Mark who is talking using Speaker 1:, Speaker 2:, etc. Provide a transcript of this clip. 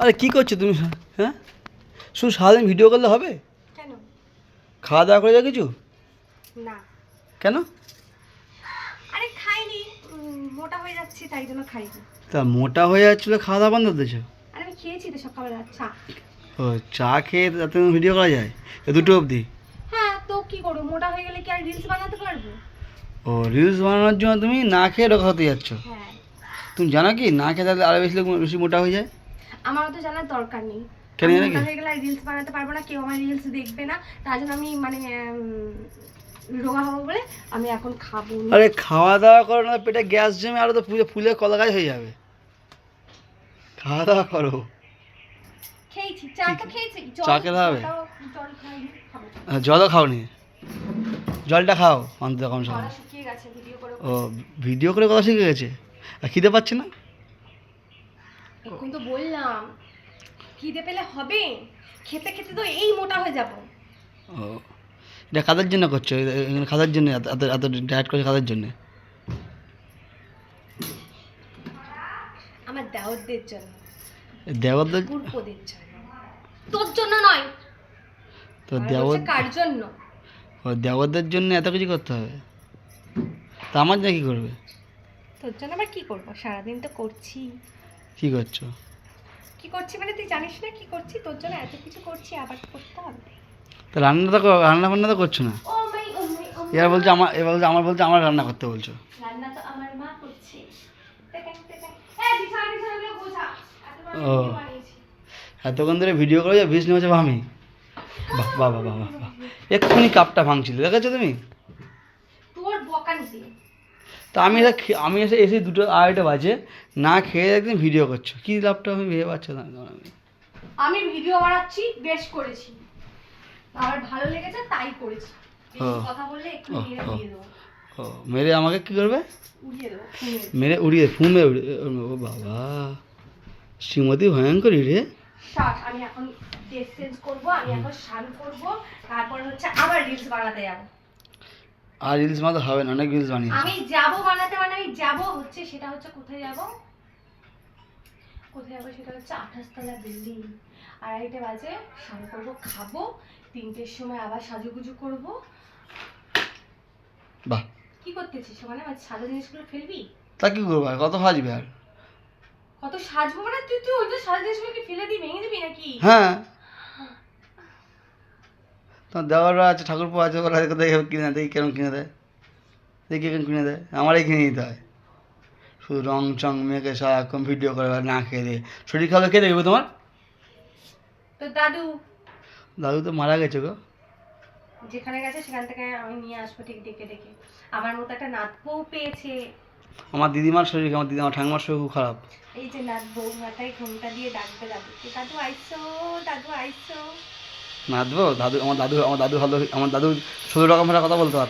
Speaker 1: আরে কী করছ তুমি? হ্যাঁ? শুধু সারাদিন ভিডিও করলে হবে?
Speaker 2: কেন?
Speaker 1: খাওয়া দাওয়া করে যাও কিছু?
Speaker 2: না।
Speaker 1: কেন?
Speaker 2: আরে খাইনি। মোটা হয়ে যাচ্ছি তাই জন্য খাইনি।
Speaker 1: তা মোটা হয়ে যাচ্ছিল খাওয়া দাওয়া বন্ধ দিয়েছ?
Speaker 2: আর আমি খেয়েছি তো সকালবেলা চা।
Speaker 1: ও চা খেয়ে তাতে ভিডিও করা যায়? এ দুটো অবধি।
Speaker 2: হ্যাঁ তো কি করব? মোটা হয়ে গেলে কি আর রিলস বানাতে পারব?
Speaker 1: ও রিলস বানানোর জন্য তুমি না খেয়ে রোগা হতে যাচ্ছ।
Speaker 2: হ্যাঁ।
Speaker 1: তুমি জানো কি? না খেয়ে তাহলে আরও বেশি বেশি মোটা হয়ে যায়?
Speaker 2: আমারও তো জানার দরকার নেই। হয়ে গেলে রিলস বানাতে পারব না কেউ আমার রিলস দেখবে না তার জন্য আমি মানে রোগা হব বলে আমি এখন খাব।
Speaker 1: আরে খাওয়া দাওয়া করো না পেটে গ্যাস জমে তো ফুলে কলা গাছ হয়ে যাবে। খাওয়া দাওয়া করো।
Speaker 2: খেয়েছি চা তো খেয়েছি।
Speaker 1: চা খেতে হবে? জলও খাওনি। জলটা খাও অন্তত কম সময়। ও ভিডিও করে কথা শিখে গেছে? আর খিদে পাচ্ছে না?
Speaker 2: এখন তো বললাম খিদে পেলে হবে খেতে খেতে তো এই মোটা হয়ে যাব।
Speaker 1: ও এটা কাদের জন্য করছ? এখানে কাদের জন্য এত এত- ডায়েট করছ কাদের জন্য?
Speaker 2: আমার দাওয়াতদের জন্য। পূর্বদের জন্য? তোর জন্য নয়
Speaker 1: তো
Speaker 2: হচ্ছে কার জন্য?
Speaker 1: ও দেবরদের জন্য এত কিছু করতে হবে? তা আমার যা কী করবে?
Speaker 2: তোর জন্য আবার কি করব? সারাদিন তো করছি।
Speaker 1: কী করছ?
Speaker 2: কি করছি মানে তুই জানিস না কি করছি? তোর জন্য এত কিছু করছি আবার করতে হবে।
Speaker 1: তা রান্না তো রান্না বান্না তো করছ না?
Speaker 2: ও মাই ও মাই
Speaker 1: এবার বলছে আমার এবার বলছে আমার বলছে আমার রান্না করতে বলছো।
Speaker 2: রান্না তো আমার মা করছে।
Speaker 1: ও। এতক্ষণ ধরে ভিডিও করে যা ভিজ নেমেছে আমি বাহ বাহ বাহ বাহ এক্ষুনি কাপটা ভাঙছিল দেখেছ তুমি?
Speaker 2: তোর বকানিতে
Speaker 1: তা আমি এসে আমি এসে এসে দুটো আড়াইটা বাজে না খেয়ে একদিন ভিডিও করছ। কী লাভটা আমি ভেবে পাচ্ছি না আমি?
Speaker 2: আমি ভিডিও বানাচ্ছি বেশ করেছি। আমার ভালো লেগেছে তাই করেছি। কথা বললে একটু
Speaker 1: ও,
Speaker 2: মেরে
Speaker 1: ও।
Speaker 2: দিয়ে দেবো।
Speaker 1: ও মেরে আমাকে কী করবে? মেরে। উড়িয়ে ফুমে উড়িয়ে ও বাবা শ্রীমতী ভয়ঙ্করী রে।
Speaker 2: আমি এখন চেঞ্জ করব আমি এখন স্নান করব তারপর হচ্ছে আবার রিলস বানাতে যাব।
Speaker 1: আর রিলস মাত্র হবে না অনেক রিলস বানিয়েছে।
Speaker 2: আমি যাব বানাতে মানে আমি যাব হচ্ছে সেটা হচ্ছে কোথায় যাব? কোথায় যাব সেটা হচ্ছে আঠাশতলা বিল্ডিং আড়াইটে বাজে স্নান করব খাব তিনটের সময় আবার সাজুগুজু করব।
Speaker 1: বাহ।
Speaker 2: কি করতেছিস মানে আমার সাজা জিনিসগুলো ফেলবি?
Speaker 1: তা কি করব আর কত ভাজবে আর?
Speaker 2: কত সাজবো মানে তুই তুই ওই তো সাজা জিনিসগুলোকে ফেলে দিই ভেঙে দিবি নাকি?
Speaker 1: হ্যাঁ। তোমার দেওয়াররা আছে ঠাকুরপো আছে ওরা দেখে কিনে দেখি কেরম কিনে দেয়। দেখি কেরম কিনে দেয় আমারই কিনে দিতে হয়। শুধু রং চং মেখে সারাক্ষণ ভিডিও করে না খেয়ে দিয়ে। শরীর খাবে কে দেখবে তোমার?
Speaker 2: দাদু।
Speaker 1: দাদু তো মারা গেছে গো।
Speaker 2: যেখানে গেছে সেখান থেকে আমি নিয়ে আসব ঠিক ডেকে ডেকে। আমার মতো একটা নাত বউ পেয়েছে।
Speaker 1: আমার দিদিমার শরীর আমার দিদি আমার ঠাকুমার শরীর খুব খারাপ।
Speaker 2: এই যে নাত বউ মাথায় ঘুমটা দিয়ে ডাকবে দাদুকে। দাদু আইসো দাদু আইসো।
Speaker 1: নাচবো দাদু, আমার দাদু আমার দাদু ভালো, আমার দাদু ষোলো টাকা ভাড়া কথা বলতে পারতো।